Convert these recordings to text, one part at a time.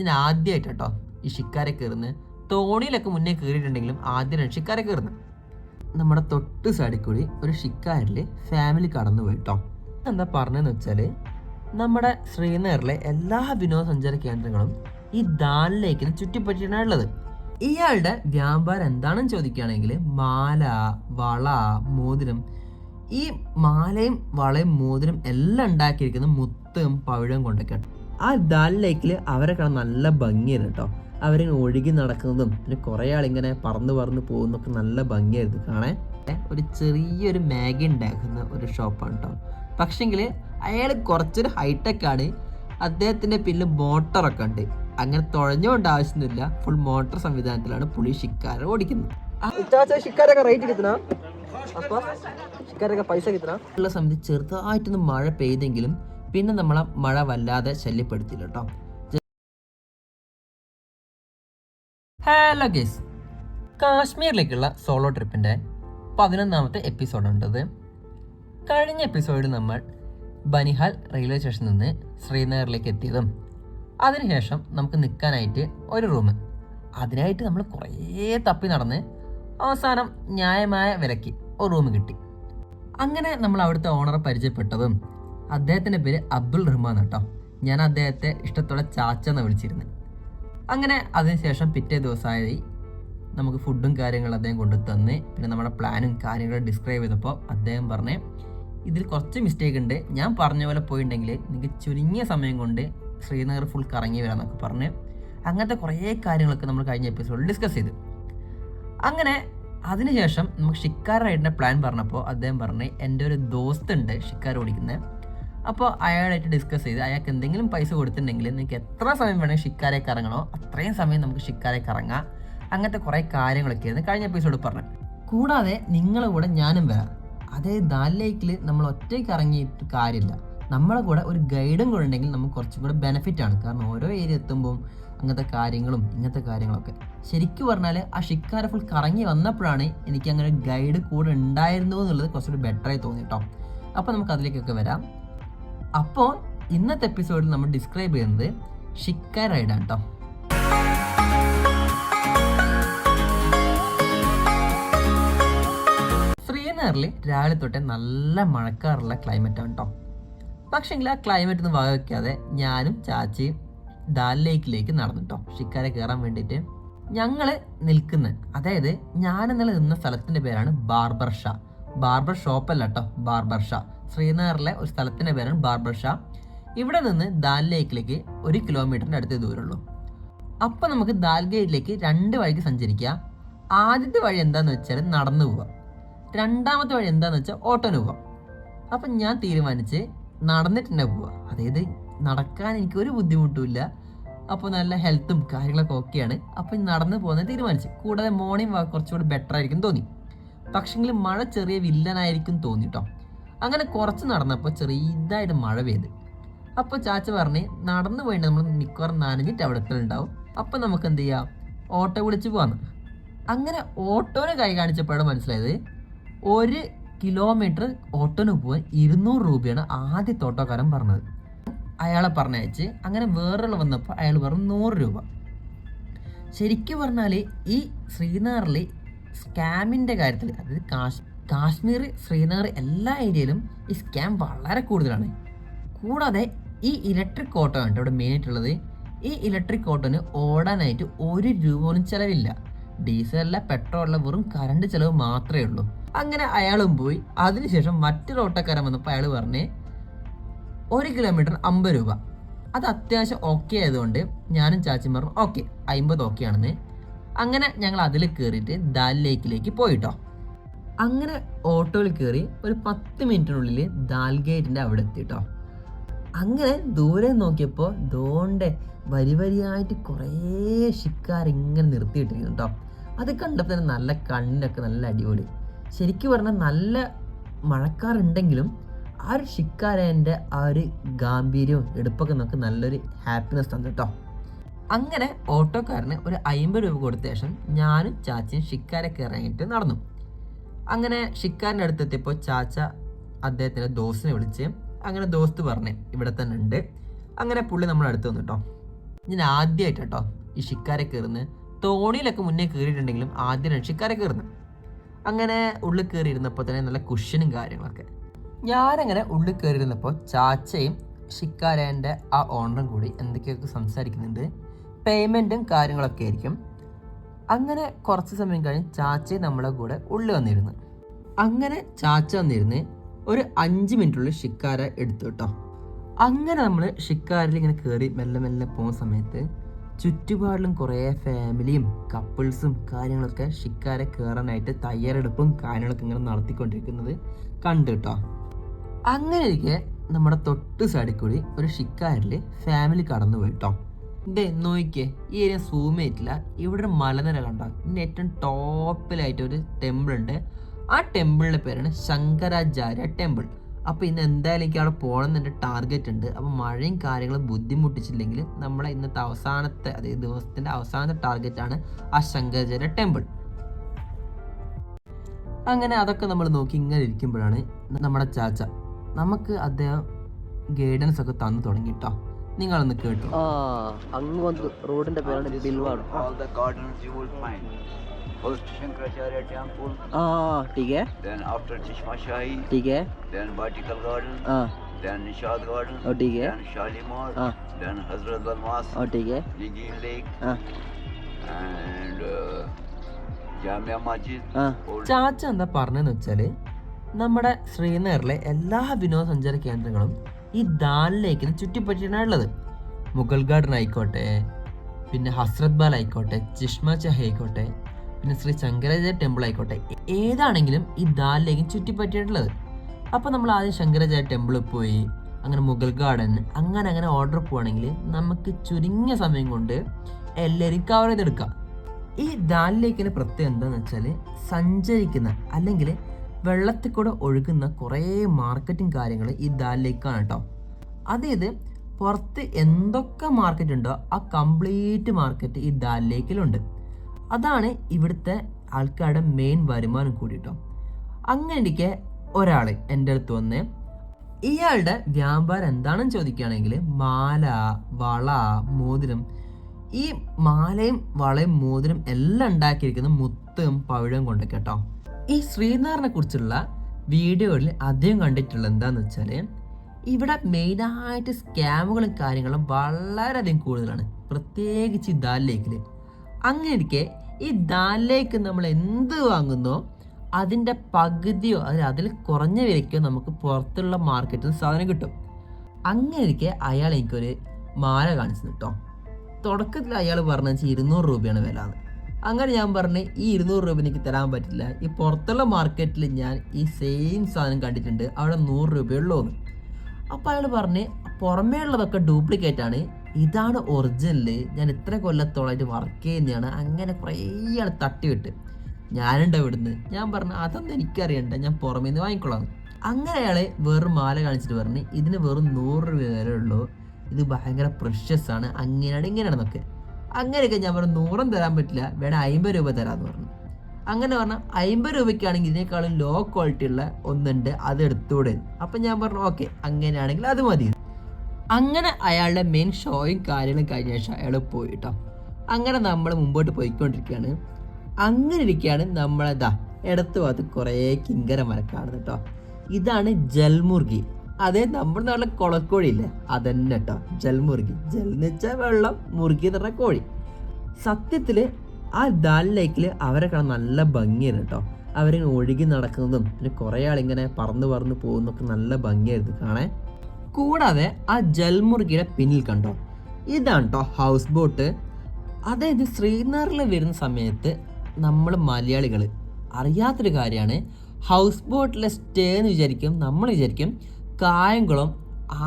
ഞാൻ ആദ്യമായിട്ട് കേട്ടോ ഈ ഷിക്കാരെ കയറുന്നത് തോണിയിലൊക്കെ മുന്നേ കയറിയിട്ടുണ്ടെങ്കിലും ആദ്യമായിട്ട് ഷിക്കാരെ കയറുന്നത് നമ്മുടെ തൊട്ട് സൈഡിൽ കൂടി ഒരു ഷിക്കാരിൽ ഫാമിലി കടന്നു പോയിട്ടോ എന്താ പറഞ്ഞതെന്ന് വെച്ചാൽ നമ്മുടെ ശ്രീനഗറിലെ എല്ലാ വിനോദസഞ്ചാര കേന്ദ്രങ്ങളും ഈ ദാൽ ലേക്കിന് ചുറ്റിപ്പറ്റിയാണ് ഉള്ളത്. ഇയാളുടെ വ്യാപാരം എന്താണെന്ന് ചോദിക്കുകയാണെങ്കിൽ മാല വള മോതിരം. ഈ മാലയും വളയും മോതിരം എല്ലാം ഉണ്ടാക്കിയിരിക്കുന്നത് മുത്തും പവിഴം കൊണ്ടൊക്കെയാണ്. ആ ദാൽ ലേക്കിൽ അവരെ കാണാൻ നല്ല ഭംഗിയായിരുന്നു കേട്ടോ. അവരിങ്ങനെ ഒഴുകി നടക്കുന്നതും പിന്നെ കുറേ ആളിങ്ങനെ പറന്ന് പറന്ന് പോകുന്നൊക്കെ നല്ല ഭംഗിയായിരുന്നു. കാണാൻ ഒരു ചെറിയൊരു മാഗി ഉണ്ടാക്കുന്ന ഒരു ഷോപ്പാണ് കേട്ടോ. പക്ഷെങ്കിൽ അയാൾ കുറച്ചൊരു ഹൈടെക് ആണ്. അദ്ദേഹത്തിന്റെ പിന്നിൽ മോട്ടറൊക്കെ ഉണ്ട്. അങ്ങനെ തുഴഞ്ഞുകൊണ്ട് ആവശ്യമൊന്നുമില്ല ഫുൾ മോട്ടർ സംവിധാനത്തിലാണ് പുളി ഷിക്കാര ഓടിക്കുന്നത്. ഷിക്കാരൊക്കെ റേറ്റ് ഷിക്കാരൊക്കെ പൈസ കിട്ടണം? ഉള്ള സമയത്ത് ചെറുതായിട്ടൊന്ന് മഴ പെയ്തെങ്കിലും പിന്നെ നമ്മളെ മഴ വല്ലാതെ ശല്യപ്പെടുത്തില്ല കേട്ടോ ഹലോ ഗേസ് കാശ്മീരിലേക്കുള്ള സോളോ ട്രിപ്പിന്റെ പതിനൊന്നാമത്തെ എപ്പിസോഡുണ്ടത് കഴിഞ്ഞ എപ്പിസോഡിൽ നമ്മൾ ബനിഹാൽ റെയിൽവേ സ്റ്റേഷനിൽ നിന്ന് ശ്രീനഗറിലേക്ക് എത്തിയതും അതിനുശേഷം നമുക്ക് നിൽക്കാനായിട്ട് ഒരു റൂം അതിനായിട്ട് നമ്മൾ കുറേ തപ്പി നടന്ന് അവസാനം ന്യായമായ വിലയ്ക്ക് ഒരു റൂം കിട്ടി. അങ്ങനെ നമ്മൾ അവിടുത്തെ ഓണറെ പരിചയപ്പെട്ടതും അദ്ദേഹത്തിന്റെ പേര് അബ്ദുൾ റഹ്മാൻ കേട്ടോ ഞാൻ അദ്ദേഹത്തെ ഇഷ്ടത്തോടെ ചാച്ച എന്ന് വിളിച്ചിരുന്നു. അങ്ങനെ അതിനുശേഷം പിറ്റേ ദിവസമായി നമുക്ക് ഫുഡും കാര്യങ്ങളും അദ്ദേഹം കൊണ്ടു തന്ന്. പിന്നെ നമ്മുടെ പ്ലാനും കാര്യങ്ങളും ഡിസ്ക്രൈബ് ചെയ്തപ്പോൾ അദ്ദേഹം പറഞ്ഞ് ഇതിൽ കുറച്ച് മിസ്റ്റേക്ക് ഉണ്ട്. ഞാൻ പറഞ്ഞ പോലെ പോയിട്ടുണ്ടെങ്കിൽ നിങ്ങൾക്ക് ചുരുങ്ങിയ സമയം കൊണ്ട് ശ്രീനഗർ ഫുൾ കറങ്ങി വരാമെന്നൊക്കെ പറഞ്ഞ് അങ്ങനത്തെ കുറേ കാര്യങ്ങളൊക്കെ നമ്മൾ കഴിഞ്ഞ എപ്പിസോഡിൽ ഡിസ്കസ് ചെയ്തു. അങ്ങനെ അതിനുശേഷം നമുക്ക് ഷിക്കാർ റൈഡിന്റെ പ്ലാൻ പറഞ്ഞപ്പോൾ അദ്ദേഹം പറഞ്ഞ് എന്റെ ഒരു ദോസ്തുണ്ട് ഷിക്കാർ ഓടിക്കുന്നത് അപ്പോൾ അയാളായിട്ട് ഡിസ്കസ് ചെയ്ത് അയാൾക്ക് എന്തെങ്കിലും പൈസ കൊടുത്തിട്ടുണ്ടെങ്കിൽ നിങ്ങൾക്ക് എത്ര സമയം വേണമെങ്കിൽ ഷിക്കാരെ കറങ്ങണോ അത്രയും സമയം നമുക്ക് ഷിക്കാരെ കറങ്ങാം. അങ്ങനത്തെ കുറേ കാര്യങ്ങളൊക്കെയായിരുന്നു കഴിഞ്ഞ എപ്പിസോഡ് പറഞ്ഞത്. കൂടാതെ നിങ്ങളെ കൂടെ ഞാനും വരാം. അതേ ദാൽ ലേക്കിൽ നമ്മൾ ഒറ്റയ്ക്ക് ഇറങ്ങിയിട്ട് കാര്യമില്ല. നമ്മളെ കൂടെ ഒരു ഗൈഡും കൂടെ ഉണ്ടെങ്കിൽ നമുക്ക് കുറച്ചും കൂടെ ബെനിഫിറ്റ് ആണ്. കാരണം ഓരോ ഏരിയ എത്തുമ്പോൾ അങ്ങനത്തെ കാര്യങ്ങളും ഇങ്ങനത്തെ കാര്യങ്ങളൊക്കെ. ശരിക്കും പറഞ്ഞാൽ ആ ഷിക്കാര ഫുൾ കറങ്ങി വന്നപ്പോഴാണ് എനിക്ക് അങ്ങനെ ഒരു ഗൈഡ് കൂടെ ഉണ്ടായിരുന്നു എന്നുള്ളത് കുറച്ചുകൂടി ബെറ്ററായി തോന്നി കേട്ടോ അപ്പോൾ നമുക്ക് അതിലേക്കൊക്കെ വരാം. അപ്പോൾ ഇന്നത്തെ എപ്പിസോഡിൽ നമ്മൾ ഡിസ്ക്രൈബ് ചെയ്യുന്നത് ഷിക്ക റൈഡാണ് കേട്ടോ ശ്രീനഗറിൽ രാവിലെ തൊട്ടേ നല്ല മഴക്കാറുള്ള ക്ലൈമറ്റ് ആണ് കേട്ടോ പക്ഷേങ്കിൽ ആ ക്ലൈമറ്റ് ഒന്നും വകവയ്ക്കാതെ ഞാനും ചാച്ചിയും ദാൽ ലേക്കിലേക്ക് നടന്നു കേട്ടോ ഷിക്കാരെ കയറാൻ വേണ്ടിയിട്ട്. ഞങ്ങൾ നിൽക്കുന്ന അതായത് ഞാൻ ഇന്നലെ നിന്ന സ്ഥലത്തിന്റെ പേരാണ് ബാർബർ ഷാ. ബാർബർ ഷോപ്പല്ല കേട്ടോ ബാർബർ ഷാ. ശ്രീനഗറിലെ ഒരു സ്ഥലത്തിന്റെ പേരാണ് ബാർബർ ഷാ. ഇവിടെ നിന്ന് ദാൽ ലേക്കിലേക്ക് ഒരു കിലോമീറ്ററിന്റെ അടുത്തേ ദൂരമുള്ളൂ. അപ്പം നമുക്ക് ദാൽ ഗേറ്റിലേക്ക് രണ്ട് വഴിക്ക് സഞ്ചരിക്കുക. ആദ്യത്തെ വഴി എന്താണെന്ന് വെച്ചാൽ നടന്നു പോവാം രണ്ടാമത്തെ വഴി എന്താണെന്ന് വെച്ചാൽ ഓട്ടോന് പോവാം അപ്പം ഞാൻ തീരുമാനിച്ച് നടന്നിട്ട് തന്നെ പോവാം അതായത് നടക്കാൻ എനിക്ക് ഒരു ബുദ്ധിമുട്ടുമില്ല അപ്പോൾ നല്ല ഹെൽത്തും കാര്യങ്ങളൊക്കെ ഓക്കെയാണ്. അപ്പോൾ നടന്നു പോകുന്നത് തീരുമാനിച്ചു. കൂടാതെ മോർണിംഗ് വാക്ക് കുറച്ചുകൂടി ബെറ്റർ ആയിരിക്കും തോന്നി. പക്ഷെങ്കിൽ മഴ ചെറിയ വില്ലനായിരിക്കും തോന്നി കേട്ടോ അങ്ങനെ കുറച്ച് നടന്നപ്പോൾ ചെറിയതായിട്ട് മഴ പെയ്ത്. അപ്പോൾ ചാച്ച പറഞ്ഞ് നടന്നു പോയി നമ്മൾ മിക്കവാറും നനഞ്ഞിട്ട് അവിടെ എത്തലുണ്ടാവും അപ്പം നമുക്ക് എന്ത് ചെയ്യാം? ഓട്ടോ വിളിച്ച് പോവാന്ന്. അങ്ങനെ ഓട്ടോനെ കൈ കാണിച്ചപ്പോഴാണ് മനസ്സിലായത് ഒരു കിലോമീറ്റർ ഓട്ടോന് പോകാൻ ഇരുന്നൂറ് രൂപയാണ് ആദ്യത്തെ ഓട്ടോക്കാരൻ പറഞ്ഞത്. അയാളെ പറഞ്ഞയച്ച് അങ്ങനെ വേറൊരാൾ വന്നപ്പോൾ അയാൾ പറഞ്ഞു നൂറ് രൂപ. ശരിക്കും പറഞ്ഞാൽ ഈ ശ്രീനാറിൽ സ്കാമിന്റെ കാര്യത്തിൽ അതായത് കാശ് കാശ്മീർ ശ്രീനഗർ എല്ലാ ഏരിയയിലും ഈ സ്കാം വളരെ കൂടുതലാണ്. കൂടാതെ ഈ ഇലക്ട്രിക് ഓട്ടോ ഉണ്ട് ഇവിടെ മെയിൻ ആയിട്ടുള്ളത്. ഈ ഇലക്ട്രിക് ഓട്ടോന് ഓടാനായിട്ട് ഒരു രൂപ പോലും ചിലവില്ല. ഡീസലല്ല പെട്രോൾ അല്ല വെറും കറണ്ട് ചിലവ് മാത്രമേ ഉള്ളൂ. അങ്ങനെ അയാളും പോയി. അതിനുശേഷം മറ്റൊരു ഓട്ടോക്കാരൻ വന്നപ്പോൾ അയാൾ പറഞ്ഞേ ഒരു കിലോമീറ്റർ അമ്പത് രൂപ. അത് അത്യാവശ്യം ഓക്കെ ആയതുകൊണ്ട് ഞാനും ചാച്ചും പറഞ്ഞു ഓക്കെ അമ്പത് ഓക്കെ ആണെന്ന്. അങ്ങനെ ഞങ്ങൾ അതിൽ കയറിയിട്ട് ദാൽ ലേക്കിലേക്ക് പോയിട്ടോ അങ്ങനെ ഓട്ടോയിൽ കയറി ഒരു പത്ത് മിനിറ്റിനുള്ളിൽ ദാൽഗേറ്റിന്റെ അവിടെ എത്തി കേട്ടോ അങ്ങനെ ദൂരെ നോക്കിയപ്പോൾ ദോണ്ടെ വരി വരിയായിട്ട് കുറേ ഷിക്കാർ ഇങ്ങനെ നിർത്തിയിട്ടിരിക്കുന്നു കേട്ടോ അത് കണ്ടപ്പോൾ തന്നെ നല്ല കണ്ണിനൊക്കെ നല്ല അടിപൊളി. ശരിക്കും പറഞ്ഞാൽ നല്ല മഴക്കാറുണ്ടെങ്കിലും ആ ഒരു ഷിക്കാരേന്റെ ആ ഒരു ഗാംഭീര്യവും എടുപ്പൊക്കെ നമുക്ക് നല്ലൊരു ഹാപ്പിനെസ് തന്നു കേട്ടോ അങ്ങനെ ഓട്ടോക്കാരന് ഒരു അമ്പത് രൂപ കൊടുത്ത ശേഷം ഞാനും ചാച്ചയും ഷിക്കാരെ ഇറങ്ങിയിട്ട് നടന്നു. അങ്ങനെ ഷിക്കാരന്റെ അടുത്തെത്തിയപ്പോൾ ചാച്ച അദ്ദേഹത്തിന്റെ ദോസ്തിനെ വിളിച്ച് അങ്ങനെ ദോസ്ത് പറഞ്ഞ് ഇവിടെ തന്നെ ഉണ്ട്. അങ്ങനെ പുള്ളി നമ്മുടെ അടുത്ത് വന്നു കേട്ടോ ഞാൻ ആദ്യമായിട്ട് കേട്ടോ ഈ ഷിക്കാരെ കയറുന്ന് തോണിയിലൊക്കെ മുന്നേ കയറിയിട്ടുണ്ടെങ്കിലും ആദ്യമായിട്ട് ഷിക്കാരെ കയറുന്നത്. അങ്ങനെ ഉള്ളിൽ കയറിയിരുന്നപ്പോൾ തന്നെ നല്ല കുഷനും കാര്യങ്ങളൊക്കെ. ഞാനങ്ങനെ ഉള്ളിൽ കയറിയിരുന്നപ്പോൾ ചാച്ചയും ഷിക്കാരേന്റെ ആ ഓണറും കൂടി എന്തൊക്കെയൊക്കെ സംസാരിക്കുന്നുണ്ട് പേയ്മെന്റും കാര്യങ്ങളൊക്കെ ആയിരിക്കും. അങ്ങനെ കുറച്ച് സമയം കഴിഞ്ഞ് ചാച്ചയും നമ്മളെ കൂടെ ഉള്ളിൽ വന്നിരുന്നു. അങ്ങനെ ചാച്ച വന്നിരുന്ന് ഒരു അഞ്ച് മിനിറ്റുള്ളിൽ ഷിക്കാര എടുത്തു കേട്ടോ. അങ്ങനെ നമ്മൾ ഷിക്കാരിൽ ഇങ്ങനെ കയറി മെല്ലെ മെല്ലെ പോകുന്ന സമയത്ത് ചുറ്റുപാടിലും കുറേ ഫാമിലിയും കപ്പിൾസും കാര്യങ്ങളൊക്കെ ഷിക്കാരെ കയറാനായിട്ട് തയ്യാറെടുപ്പും കാര്യങ്ങളൊക്കെ ഇങ്ങനെ നടത്തിക്കൊണ്ടിരിക്കുന്നത് കണ്ടു കേട്ടോ. അങ്ങനെ ഇരിക്കെ നമ്മുടെ തൊട്ട് സൈഡിൽ കൂടി ഒരു ഷിക്കാരിൽ ഫാമിലി കടന്നു പോയിട്ടോ ദേ നോക്കിയേ ഈ ഏരിയ സൂമേറ്റില്ല ഇവിടെ ഒരു മലനിര കണ്ടോ? ഇതിന്റെ ഏറ്റവും ടോപ്പിലായിട്ട് ഒരു ടെമ്പിൾ ഉണ്ട്. ആ ടെമ്പിളിന്റെ പേരാണ് ശങ്കരാചാര്യ ടെമ്പിൾ. അപ്പോൾ ഇന്ന് എന്തായാലും എനിക്ക് അവിടെ പോകണം എന്നെ ടാർഗറ്റ് ഉണ്ട്. അപ്പോൾ മഴയും കാര്യങ്ങളും ബുദ്ധിമുട്ടിച്ചില്ലെങ്കിൽ നമ്മളെ ഇന്നത്തെ അവസാനത്തെ അതായത് ദിവസത്തിന്റെ അവസാനത്തെ ടാർഗറ്റാണ് ആ ശങ്കരാചാര്യ ടെമ്പിൾ. അങ്ങനെ അതൊക്കെ നമ്മൾ നോക്കി ഇങ്ങനെ ഇരിക്കുമ്പോഴാണ് നമ്മുടെ ചാച്ച. നമുക്ക് അദ്ദേഹം ഗൈഡൻസ് ഒക്കെ തന്നു തുടങ്ങി കേട്ടോ നിങ്ങളൊന്ന് കേട്ടു. ആ അങ്ങ് വന്ന് റോഡിന്റെ പേരാണ് ബിൽവാഡ് all the gardens you will find. First Shankaracharya temple, ആ ठीक है then after Chishma Shahi, ठीक है then Vertical Garden, ആ then Nishad Garden, और ठीक है then Shalimar, ആ then Hazrat Bal Mosque, और ठीक है Nigin Lake, ആ and uh, Jamia Masjid. ആ Old ചാച്ച എന്താ പറഞ്ഞതെന്ന് വെച്ചാൽ നമ്മുടെ ശ്രീനഗറിലെ എല്ലാ വിനോദസഞ്ചാര കേന്ദ്രങ്ങളും ഈ ദാൽ ലേക്കിന് ചുറ്റിപ്പറ്റിയാണ് ഉള്ളത് മുഗൾ ഗാർഡൻ ആയിക്കോട്ടെ പിന്നെ ഹസ്രത് ബാൽ ആയിക്കോട്ടെ ചിഷ്മ ചഹ ആയിക്കോട്ടെ പിന്നെ ശ്രീ ശങ്കരാചാര്യ ടെമ്പിൾ ആയിക്കോട്ടെ. ഏതാണെങ്കിലും ഈ ദാൽ ലേക്കിന് ചുറ്റിപ്പറ്റിയിട്ടുള്ളത്. അപ്പോൾ നമ്മൾ ആദ്യം ശങ്കരാചാര്യ ടെമ്പിളിൽ പോയി അങ്ങനെ മുഗൾ ഗാർഡൻ അങ്ങനെ അങ്ങനെ ഓർഡർ പോവാണെങ്കിൽ നമുക്ക് ചുരുങ്ങിയ സമയം കൊണ്ട് എല്ലാവരും കവർ ചെയ്തെടുക്കാം. ഈ ദാൽ ലേക്കിന്റെ പ്രത്യേകത എന്താണെന്ന് വെച്ചാൽ സഞ്ചരിക്കുന്ന അല്ലെങ്കിൽ വെള്ളത്തിൽ കൂടെ ഒഴുകുന്ന കുറേ മാർക്കറ്റിംഗ് കാര്യങ്ങൾ ഈ ദാൽ ലേക്കാണ് കേട്ടോ അതായത് പുറത്ത് എന്തൊക്കെ മാർക്കറ്റ് ഉണ്ടോ ആ കംപ്ലീറ്റ് മാർക്കറ്റ് ഈ ദാൽ ലേക്കിലുണ്ട് അതാണ് ഇവിടുത്തെ ആൾക്കാരുടെ മെയിൻ വരുമാനം കൂടിയിട്ടോ അങ്ങനെയൊക്കെ ഒരാൾ എന്റെ അടുത്ത് വന്ന് ഇയാളുടെ വ്യാപാരം എന്താണെന്ന് ചോദിക്കുകയാണെങ്കിൽ മാല വള മോതിരം ഈ മാലയും വളയും മോതിരം എല്ലാം ഉണ്ടാക്കിയിരിക്കുന്നത് മുത്തും പവിഴം കൊണ്ടൊക്കെ കേട്ടോ. ഈ ശ്രീനാറിനെ കുറിച്ചുള്ള വീഡിയോയിൽ അധികം കണ്ടിട്ടുള്ള എന്താന്ന് വെച്ചാൽ ഇവിടെ മെയിനായിട്ട് സ്കാമുകളും കാര്യങ്ങളും വളരെയധികം കൂടുതലാണ്. പ്രത്യേകിച്ച് ഈ അങ്ങനെ ഇരിക്കെ ഈ ദാലിലേക്ക് നമ്മൾ എന്ത് വാങ്ങുന്നോ അതിന്റെ പകുതിയോ അതിൽ അതിൽ കുറഞ്ഞ വിലയ്ക്കോ നമുക്ക് പുറത്തുള്ള മാർക്കറ്റിൽ സാധനം കിട്ടും. അങ്ങനെ ഇരിക്കെ അയാൾ എനിക്കൊരു മാല കാണിച്ചു കേട്ടോ തുടക്കത്തിൽ അയാൾ പറഞ്ഞു വെച്ചാൽ ഇരുന്നൂറ് രൂപയാണ് വില എന്ന്. അങ്ങനെ ഞാൻ പറഞ്ഞ് ഈ ഇരുന്നൂറ് രൂപ എനിക്ക് തരാൻ പറ്റില്ല. ഈ പുറത്തുള്ള മാർക്കറ്റിൽ ഞാൻ ഈ സെയിം സാധനം കണ്ടിട്ടുണ്ട്. അവിടെ നൂറ് രൂപയുള്ളൂ എന്ന് അപ്പോൾ അയാൾ പറഞ്ഞ് പുറമേ ഉള്ളതൊക്കെ ഡ്യൂപ്ലിക്കേറ്റ് ആണ്. ഇതാണ് ഒറിജിനൽ ഞാൻ ഇത്ര കൊല്ലത്തോളമായിട്ട് വർക്ക് ചെയ്യുന്നതാണ്. അങ്ങനെ കുറേ ആൾ തട്ടിവിട്ട് ഞാനുണ്ട് ഇവിടുന്ന്. ഞാൻ പറഞ്ഞു അതൊന്നും എനിക്കറിയണ്ട. ഞാൻ പുറമേ നിന്ന് വാങ്ങിക്കൊള്ളാം അങ്ങനെ അയാൾ വെറും മാല കാണിച്ചിട്ട് പറഞ്ഞ് ഇതിന് വെറും നൂറ് രൂപ വരെ ഉള്ളൂ. ഇത് ഭയങ്കര പ്രഷ്യസ് ആണ്. അങ്ങനെയാണ് ഇങ്ങനെയാണെന്നൊക്കെ അങ്ങനെയൊക്കെ ഞാൻ പറഞ്ഞു നൂറും തരാൻ പറ്റില്ല. വേണം അമ്പത് രൂപ തരാമെന്ന് പറഞ്ഞു. അങ്ങനെ പറഞ്ഞാൽ അമ്പത് രൂപയ്ക്കാണെങ്കിൽ ഇതിനേക്കാളും ലോ ക്വാളിറ്റി ഉള്ള ഒന്നുണ്ട്. അത് എടുത്തുകൂടെ അപ്പം ഞാൻ പറഞ്ഞു ഓക്കെ. അങ്ങനെയാണെങ്കിൽ അത് മതി. അങ്ങനെ അയാളുടെ മെയിൻ ഷോയും കാര്യങ്ങളും കഴിഞ്ഞ ശേഷം അയാൾ പോയിട്ടോ. അങ്ങനെ നമ്മൾ മുമ്പോട്ട് പോയിക്കൊണ്ടിരിക്കുകയാണ്. അങ്ങനെ ഇരിക്കുകയാണ് നമ്മളെന്താ ഇടത്ത് ഭാഗത്ത് കുറേ കിങ്കര മരക്കാണ് കേട്ടോ ഇതാണ് ജൽമുർഗി. അതേ നമ്മുടെ നാട്ടിലെ കുളക്കോഴി ഇല്ലേ? അതന്നെ കേട്ടോ ജൽമുർഗി. ജൽ എന്ന് വെച്ചാൽ വെള്ളം മുറുകി എന്ന് പറഞ്ഞ കോഴി. സത്യത്തിൽ ആ ദാൽ ലേക്കിൽ അവരെ കാണാൻ നല്ല ഭംഗിയാണ് കേട്ടോ അവരിങ്ങനെ ഒഴുകി നടക്കുന്നതും പിന്നെ കുറേ ആളിങ്ങനെ പറന്ന് പറന്ന് പോകുന്നതൊക്കെ നല്ല ഭംഗിയായിരുന്നു. കാണാൻ കൂടാതെ ആ ജൽമുർഗിയുടെ പിന്നിൽ കണ്ടോ? ഇതാണ് കേട്ടോ ഹൗസ് ബോട്ട് അതായത് ശ്രീനഗറിൽ വരുന്ന സമയത്ത് നമ്മൾ മലയാളികൾ അറിയാത്തൊരു കാര്യമാണ്. ഹൗസ് ബോട്ടിലെ സ്റ്റേ എന്ന് വിചാരിക്കും നമ്മൾ വിചാരിക്കും കായംകുളം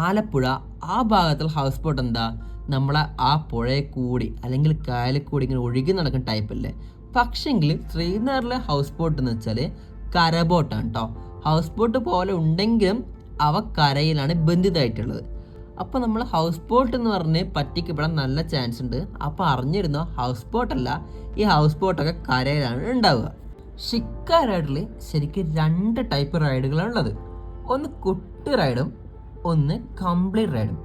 ആലപ്പുഴ ആ ഭാഗത്തുള്ള ഹൗസ് ബോട്ട് എന്താ? നമ്മളെ ആ പുഴയെ കൂടി അല്ലെങ്കിൽ കായലിൽ കൂടി ഇങ്ങനെ ഒഴുകി നടക്കുന്ന ടൈപ്പല്ലേ പക്ഷെങ്കിൽ ശ്രീനഗറിലെ ഹൗസ് ബോട്ട് എന്ന് വെച്ചാൽ കരബോട്ടാണ് കേട്ടോ ഹൗസ് ബോട്ട് പോലെ ഉണ്ടെങ്കിലും അവ കരയിലാണ് ബന്ധിതമായിട്ടുള്ളത്. അപ്പോൾ നമ്മൾ ഹൗസ് ബോട്ട് എന്ന് പറഞ്ഞ് പറ്റിക്കപ്പെടാൻ നല്ല ചാൻസ് ഉണ്ട്. അപ്പോൾ അറിഞ്ഞിരുന്നോ ഹൗസ് ബോട്ടല്ല ഈ ഹൗസ് ബോട്ടൊക്കെ കരയിലാണ് ഉണ്ടാവുക. ഷിക്ക റൈഡിൽ ശരിക്കും രണ്ട് ടൈപ്പ് റൈഡുകളാണ് ഉള്ളത്. ഒന്ന് കുട്ടി റൈഡും ഒന്ന് കംപ്ലീറ്റ് റൈഡും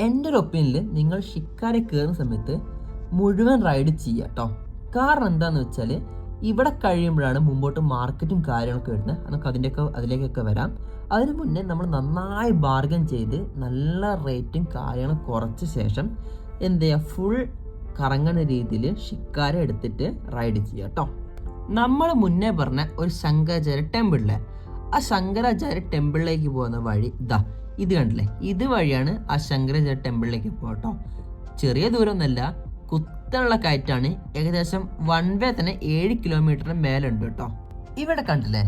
എന്റെ ഒരു ഒപ്പീനിയനിൽ നിങ്ങൾ ഷിക്കാരെ കയറുന്ന സമയത്ത് മുഴുവൻ റൈഡ് ചെയ്യുക കേട്ടോ കാരണം എന്താണെന്ന് വെച്ചാൽ ഇവിടെ കഴിയുമ്പോഴാണ് മുമ്പോട്ട് മാർക്കറ്റും കാര്യങ്ങളൊക്കെ വരുന്നത്. നമുക്ക് അതിന്റെയൊക്കെ അതിലേക്കൊക്കെ വരാം. അതിന് മുന്നേ നമ്മൾ നന്നായി ബാർഗൻ ചെയ്ത് നല്ല റേറ്റും കാര്യങ്ങളും കുറച്ച ശേഷം എന്ത് ചെയ്യുക ഫുൾ കറങ്ങുന്ന രീതിയിൽ ഷിക്കാരെ എടുത്തിട്ട് റൈഡ് ചെയ്യുക കേട്ടോ നമ്മൾ മുന്നേ പറഞ്ഞ ഒരു ശങ്കരാചാര്യ ടെമ്പിളിലെ ആ ശങ്കരാചാര്യ ടെമ്പിളിലേക്ക് പോകുന്ന വഴി ഇതാ ഇത് കണ്ടില്ലേ? ഇത് വഴിയാണ് ആ ശങ്കരാചാര്യ ടെമ്പിളിലേക്ക് പോകട്ടോ ചെറിയ ദൂരമൊന്നുമല്ല കുത്തനുള്ള കയറ്റാണ് ഏകദേശം വൺ വേ തന്നെ ഏഴ് കിലോമീറ്ററിന് മേലുണ്ട് കേട്ടോ. ഇവിടെ കണ്ടില്ലേ?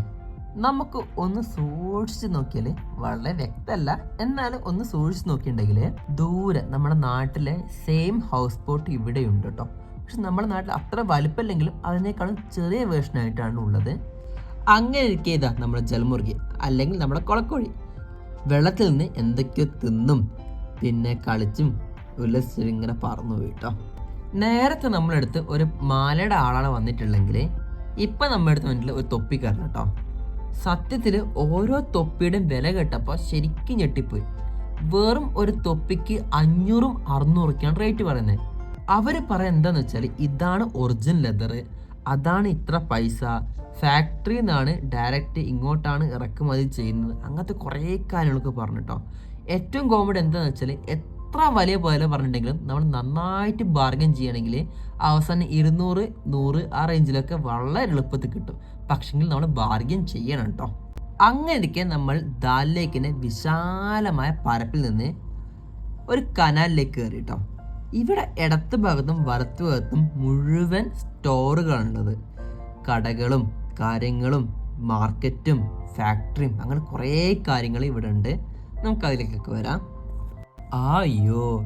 നമുക്ക് ഒന്ന് സൂക്ഷിച്ച് നോക്കിയാൽ വളരെ വ്യക്തമല്ല. എന്നാലും ഒന്ന് സൂക്ഷിച്ച് നോക്കിയിട്ടുണ്ടെങ്കിൽ ദൂരെ നമ്മുടെ നാട്ടിലെ സെയിം ഹൗസ് ബോട്ട് ഇവിടെയുണ്ട് കേട്ടോ. പക്ഷെ നമ്മുടെ നാട്ടിൽ അത്ര വലുപ്പമില്ലെങ്കിലും അതിനേക്കാളും ചെറിയ വേർഷൻ ആയിട്ടാണ് ഉള്ളത്. അങ്ങനെ ഇരിക്കെ ഇതാ നമ്മുടെ ജലമുറുകി അല്ലെങ്കിൽ നമ്മുടെ കുളക്കോഴി. വെള്ളത്തിൽ നിന്ന് എന്തൊക്കെയോ തിന്നും പിന്നെ കളിച്ചും ഉല്ലസിച്ചും ഇങ്ങനെ പറന്നു പോയി കേട്ടോ. നേരത്തെ നമ്മളെടുത്ത് ഒരു മാലയുടെ ആളാണ് വന്നിട്ടുള്ളെങ്കിൽ ഇപ്പം നമ്മുടെ അടുത്ത് മുന്നിൽ ഒരു തൊപ്പിക്കാരൻ കേട്ടോ. സത്യത്തിൽ ഓരോ തൊപ്പിയുടെയും വില കേട്ടപ്പോൾ ശരിക്കും ഞെട്ടിപ്പോയി. വെറും ഒരു തൊപ്പിക്ക് അഞ്ഞൂറും അറുന്നൂറൊക്കെയാണ് റേറ്റ് പറയുന്നത്. അവർ പറയുക എന്താണെന്ന് വെച്ചാൽ ഇതാണ് ഒറിജിനൽ ലെതർ അതാണ് ഇത്ര പൈസ ഫാക്ടറിയിൽ നിന്നാണ് ഡയറക്റ്റ് ഇങ്ങോട്ടാണ് ഇറക്കുമതി ചെയ്യുന്നത്. അങ്ങനത്തെ കുറേ കാര്യങ്ങളൊക്കെ പറഞ്ഞിട്ടോ. ഏറ്റവും കോമഡി എന്താണെന്ന് വെച്ചാൽ എത്ര വലിയ വില പറഞ്ഞിട്ടുണ്ടെങ്കിലും നമ്മൾ നന്നായിട്ട് ബാർഗൻ ചെയ്യണമെങ്കിൽ അവസാനം ഇരുന്നൂറ് നൂറ് ആ റേഞ്ചിലൊക്കെ വളരെ എളുപ്പത്തിൽ കിട്ടും. പക്ഷെങ്കിൽ നമ്മൾ ബാർഗൻ ചെയ്യണം കേട്ടോ അങ്ങനെയൊക്കെ നമ്മൾ ദാൽ ലേക്കിന്റെ വിശാലമായ പരപ്പിൽ നിന്ന് ഒരു കനാലിലേക്ക് കയറി കേട്ടോ ഇവിടെ ഇടത്ത് ഭാഗത്തും വലത്ത് ഭാഗത്തും മുഴുവൻ സ്റ്റോറുകളുള്ളത് കടകളും കാര്യങ്ങളും മാർക്കറ്റും ഫാക്ടറിയും അങ്ങനെ കുറേ കാര്യങ്ങൾ ഇവിടെ ഉണ്ട്. നമുക്ക് അതിലേക്കൊക്കെ വരാം. അയ്യോ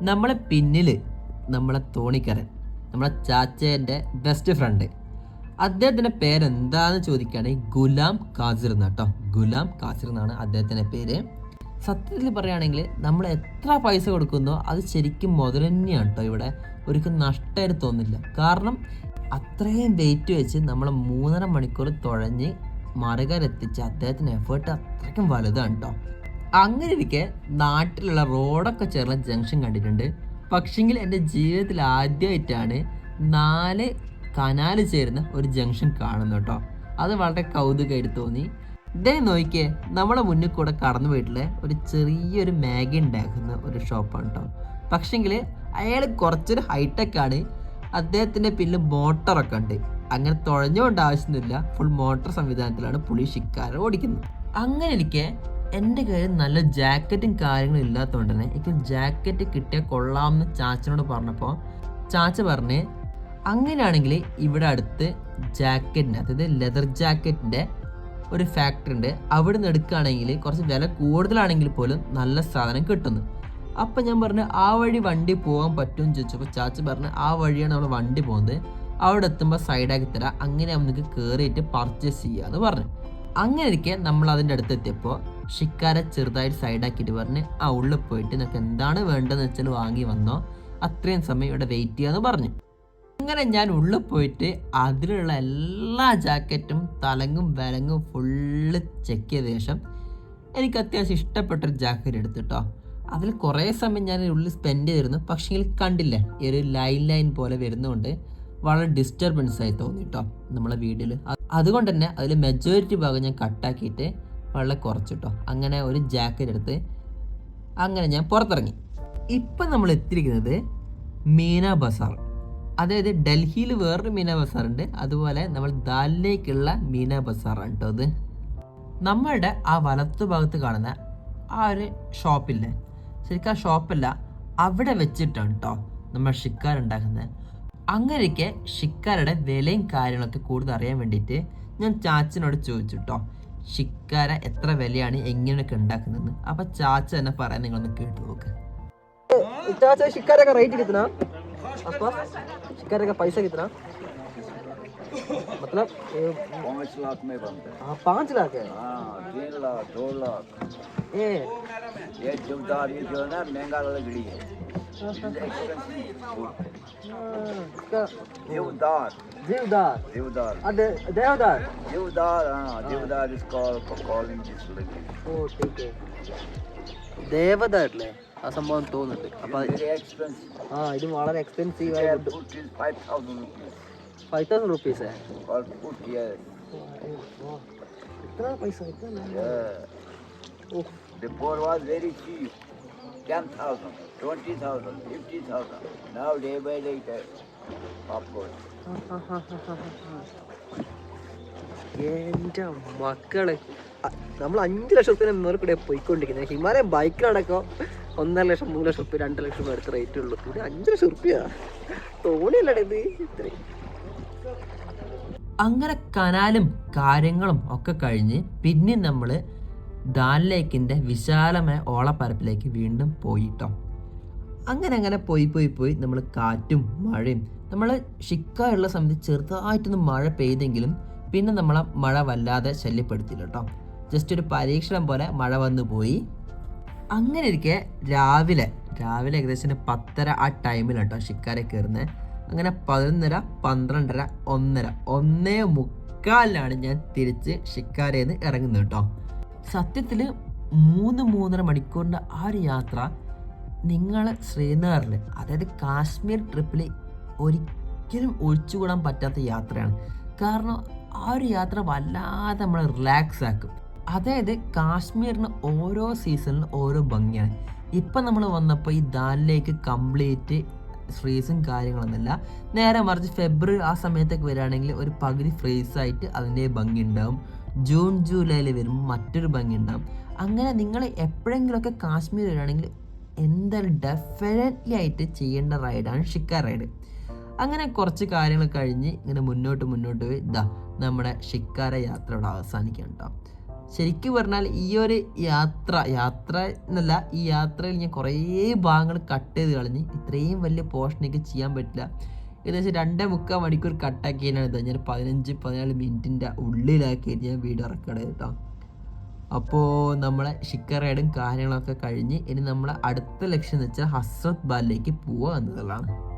നമ്മളെ പിന്നിൽ നമ്മളെ തോണിക്കരൻ നമ്മളെ ചാച്ചേന്റെ ബെസ്റ്റ് ഫ്രണ്ട് അദ്ദേഹത്തിന്റെ പേരെന്താന്ന് ചോദിക്കുകയാണെങ്കിൽ ഗുലാം കാസിർ എന്ന് കേട്ടോ. ഗുലാം കാസിർ എന്നാണ് അദ്ദേഹത്തിന്റെ പേര്. സത്യത്തിൽ പറയുകയാണെങ്കിൽ നമ്മൾ എത്ര പൈസ കൊടുക്കുന്നോ അത് ശരിക്കും മുതൽ തന്നെയാണ് കേട്ടോ ഇവിടെ ഒരിക്കലും നഷ്ടമായിട്ട് തോന്നില്ല കാരണം അത്രയും വെയിറ്റ് വെച്ച് നമ്മൾ മൂന്നര മണിക്കൂർ തുഴഞ്ഞ് മറുകരെത്തിച്ച് അദ്ദേഹത്തിന്റെ എഫേർട്ട് അത്രയ്ക്കും വലുതാണ് കേട്ടോ. അങ്ങനെ ഇരിക്കെ നാട്ടിലുള്ള റോഡൊക്കെ ചേർന്ന ജംഗ്ഷൻ കണ്ടിട്ടുണ്ട്. പക്ഷെങ്കിൽ എന്റെ ജീവിതത്തിൽ ആദ്യമായിട്ടാണ് നാല് കനാല് ചേരുന്ന ഒരു ജംഗ്ഷൻ കാണുന്നു കേട്ടോ. അത് വളരെ കൗതുകമായിട്ട് തോന്നി. ഇതേ നോക്കിയേ നമ്മളെ മുന്നിൽ കൂടെ കടന്നു പോയിട്ടുള്ള ഒരു ചെറിയൊരു മാഗി ഉണ്ടാക്കുന്ന ഒരു ഷോപ്പാണ് കേട്ടോ. പക്ഷെങ്കിൽ അയാൾ കുറച്ചൊരു ഹൈടെക് ആണ്. അദ്ദേഹത്തിന്റെ പിന്നിൽ മോട്ടറൊക്കെ ഉണ്ട്. അങ്ങനെ തുഴഞ്ഞുകൊണ്ട് ആവശ്യമൊന്നുമില്ല ഫുൾ മോട്ടർ സംവിധാനത്തിലാണ് പുളി ഷിക്കാരം ഓടിക്കുന്നത്. അങ്ങനെ ഇരിക്കെ എന്റെ കയ്യിൽ നല്ല ജാക്കറ്റും കാര്യങ്ങളും ഇല്ലാത്തതുകൊണ്ട് തന്നെ എനിക്ക് ജാക്കറ്റ് കിട്ടിയാൽ കൊള്ളാമെന്ന് ചാച്ചനോട് പറഞ്ഞപ്പോൾ ചാച്ച പറഞ്ഞ് അങ്ങനെയാണെങ്കിൽ ഇവിടെ അടുത്ത് ജാക്കറ്റിന്റെ അതായത് ലെതർ ജാക്കറ്റിന്റെ ഒരു ഫാക്ടറി ഉണ്ട് അവിടെ നിന്ന് എടുക്കുകയാണെങ്കിൽ കുറച്ച് വില കൂടുതലാണെങ്കിൽ പോലും നല്ല സാധനം കിട്ടുന്നു. അപ്പം ഞാൻ പറഞ്ഞു ആ വഴി വണ്ടി പോകാൻ പറ്റും എന്ന് ചോദിച്ചപ്പോൾ ചാച്ച പറഞ്ഞു ആ വഴിയാണ് നമ്മൾ വണ്ടി പോകുന്നത്. അവിടെ എത്തുമ്പോൾ സൈഡാക്കി തരാം. അങ്ങനെ നമുക്ക് കയറിയിട്ട് പർച്ചേസ് ചെയ്യാമെന്ന് പറഞ്ഞു. അങ്ങനെ ഇരിക്കെ നമ്മൾ അതിന്റെ അടുത്ത് എത്തിയപ്പോൾ ഷിക്കാരെ ചെറുതായിട്ട് സൈഡാക്കിയിട്ട് പറഞ്ഞ് ആ ഉള്ളിൽ പോയിട്ട് നിനക്ക് എന്താണ് വേണ്ടതെന്ന് വെച്ചാൽ വാങ്ങി വന്നോ. അത്രയും സമയം ഇവിടെ വെയിറ്റ് ചെയ്യാന്ന് പറഞ്ഞു. അങ്ങനെ ഞാൻ ഉള്ളിൽ പോയിട്ട് അതിലുള്ള എല്ലാ ജാക്കറ്റും തലങ്ങും വിലങ്ങും ഫുള്ള് ചെക്ക് ചെയ്ത ശേഷം എനിക്ക് അത്യാവശ്യം ഇഷ്ടപ്പെട്ടൊരു ജാക്കറ്റ് എടുത്തിട്ടോ. അതിൽ കുറേ സമയം ഞാൻ ഉള്ളിൽ സ്പെൻഡ് ചെയ്തിരുന്നു. പക്ഷേ കണ്ടില്ല ഈ ഒരു ലൈൻ ലൈൻ പോലെ വരുന്നതുകൊണ്ട് വളരെ ഡിസ്റ്റർബൻസ് ആയി തോന്നി കേട്ടോ നമ്മളെ വീഡിയോയിൽ അതുകൊണ്ട് തന്നെ അതിൽ മെജോറിറ്റി ഭാഗം ഞാൻ കട്ടാക്കിയിട്ട് വളരെ കുറച്ചിട്ടോ. അങ്ങനെ ഒരു ജാക്കറ്റ് എടുത്ത് അങ്ങനെ ഞാൻ പുറത്തിറങ്ങി. ഇപ്പം നമ്മൾ എത്തിയിരിക്കുന്നത് മീന ബസാർ. അതായത് ഡൽഹിയിൽ വേറൊരു മീന ബസാർ ഉണ്ട്. അതുപോലെ നമ്മൾ ദാലിലേക്കുള്ള മീന ബസാറാണ് കേട്ടോ അത് നമ്മളുടെ ആ വലത്തു ഭാഗത്ത് കാണുന്ന ആ ഒരു ഷോപ്പില്ലേ? ശരിക്കും ആ ഷോപ്പല്ല അവിടെ വെച്ചിട്ടാണ് കേട്ടോ നമ്മൾ ഷിക്കാർ ഉണ്ടാക്കുന്നത്. അങ്ങനെയൊക്കെ ഷിക്കാരുടെ വിലയും കാര്യങ്ങളൊക്കെ കൂടുതൽ അറിയാൻ വേണ്ടിയിട്ട് ഞാൻ ചാച്ചനോട് ചോദിച്ചു കേട്ടോ ഷിക്കാര എത്ര വിലയാണ് എങ്ങനെയൊക്കെ ഉണ്ടാക്കുന്നതെന്ന് അപ്പം ചാച്ച തന്നെ പറയാൻ നിങ്ങളൊന്ന് കേട്ടു നോക്ക് चाचा शिकारे का रेट कितना आसपास शिकारे का पैसा कितना मतलब ये पाँच लाख में बनता है हाँ पाँच लाख है हाँ तीन लाख दो लाख ये ये जुमदार ये जो है ना महंगा लकड़ी है Expensive. हाँ, इसका देवदार जीवदार देवदार अरे देवदार देवदार हाँ देवदार is called for calling this lady. ഓ ठीक है ദേവദാർ അല്ലേ ആ സംഭവം തോന്നുന്നുണ്ട് അപ്പൊ അത് Very expensive. ആ ഇത് വളരെ എക്സ്പെൻസീവ് ആയ Chair foot is 5,000 rupees. Five thousand rupees For foot, yes. എത്ര പൈസ Yeah. Before was very cheap. 10,000, 20,000, 50,000. Now day by day, uh, of course. എന്റെ മക്കൾ നമ്മൾ അഞ്ച് ലക്ഷം റുപ്യ മുന്നോട്ട് കൂടെ പോയിക്കൊണ്ടിരിക്കുന്നത്. ഹിമാലയം ബൈക്കിലടക്കം ഒന്നര ലക്ഷം മൂന്ന് ലക്ഷം റുപ്യ രണ്ട് ലക്ഷം അടുത്ത റേറ്റ് ഉള്ളൂ. ഇവിടെ അഞ്ച് ലക്ഷം റുപ്യ. തോണിയല്ലേ ഇത്. ഇത്രയും അങ്ങനെ കനാലും കാര്യങ്ങളും ഒക്കെ കഴിഞ്ഞ് പിന്നെ നമ്മൾ ദാൽ ലേക്കിന്റെ വിശാലമായ ഓളപ്പരപ്പിലേക്ക് വീണ്ടും പോയിട്ടോ. അങ്ങനെ അങ്ങനെ പോയി പോയി പോയി നമ്മൾ കാറ്റും മഴയും നമ്മൾ ഷിക്കായുള്ള സമയത്ത് ചെറുതായിട്ടൊന്ന് മഴ പെയ്തെങ്കിലും പിന്നെ നമ്മളെ മഴ വല്ലാതെ ശല്യപ്പെടുത്തില്ല കേട്ടോ. ജസ്റ്റ് ഒരു പരീക്ഷണം പോലെ മഴ വന്നു പോയി. അങ്ങനെ ഇരിക്കെ രാവിലെ രാവിലെ ഏകദേശം പത്തര ആ ടൈമിലാണ് കേട്ടോ ഷിക്കാര കയറുന്നത് അങ്ങനെ പതിനൊന്നര പന്ത്രണ്ടര ഒന്നര ഒന്നേ മുക്കാലിലാണ് ഞാൻ തിരിച്ച് ഷിക്കാരയിൽ നിന്ന് ഇറങ്ങുന്നത് കേട്ടോ. സത്യത്തിൽ മൂന്ന് മൂന്നര മണിക്കൂറിന്റെ ആ ഒരു യാത്ര നിങ്ങൾ ശ്രീനഗറിൽ അതായത് കാശ്മീർ ട്രിപ്പിൽ ഒരിക്കലും ഒഴിച്ചുകൂടാൻ പറ്റാത്ത യാത്രയാണ്. കാരണം ആ ഒരു യാത്ര വല്ലാതെ നമ്മളെ റിലാക്സ് ആക്കും. അതായത് കാശ്മീരിന് ഓരോ സീസണിലും ഓരോ ഭംഗിയാണ്. ഇപ്പം നമ്മൾ വന്നപ്പോൾ ഈ ദാലിലേക്ക് കംപ്ലീറ്റ് ഫ്രീസും കാര്യങ്ങളൊന്നുമില്ല. നേരെ മറിച്ച് ഫെബ്രുവരി ആ സമയത്തൊക്കെ വരികയാണെങ്കിൽ ഒരു പകുതി ഫ്രീസ് ആയിട്ട് അതിന്റെ ഭംഗി ഉണ്ടാവും ജൂൺ ജൂലൈയിൽ വരുമ്പോൾ മറ്റൊരു ഭംഗി ഉണ്ടാവും അങ്ങനെ നിങ്ങൾ എപ്പോഴെങ്കിലുമൊക്കെ കാശ്മീർ വരികയാണെങ്കിൽ എന്തായാലും ഡെഫിനറ്റ്ലി ആയിട്ട് ചെയ്യേണ്ട റൈഡാണ് ഷിക്ക റൈഡ് അങ്ങനെ കുറച്ച് കാര്യങ്ങൾ കഴിഞ്ഞ് ഇങ്ങനെ മുന്നോട്ട് മുന്നോട്ട് പോയി. ഇതാ നമ്മുടെ ഷിക്കാര യാത്ര ഇവിടെ അവസാനിക്കാൻ കേട്ടോ ശരിക്കും പറഞ്ഞാൽ ഈ ഒരു യാത്ര യാത്ര എന്നല്ല ഈ യാത്രയിൽ ഞാൻ കുറേ ഭാഗങ്ങൾ കട്ട് ചെയ്ത് കളഞ്ഞ് ഇത്രയും വലിയ പോർഷൻ ചെയ്യാൻ പറ്റില്ല. ഏകദേശം രണ്ടേ മുക്കാൽ മണിക്കൂർ കട്ടാക്കിയതിനാണ് ഇത്. ഞാൻ പതിനഞ്ച് പതിനാല് മിനിറ്റിന്റെ ഉള്ളിലാക്കിയിട്ട് ഞാൻ വീഡിയോ റെക്കോർഡ് ചെയ്ത് കേട്ടോ അപ്പോൾ നമ്മളെ ഷിക്കർ റൈഡും കാര്യങ്ങളൊക്കെ കഴിഞ്ഞ് ഇനി നമ്മളെ അടുത്ത ലക്ഷ്യം എന്ന് വെച്ചാൽ ഹസ്രത് ബാലിലേക്ക് പോവുക എന്നുള്ളതാണ്.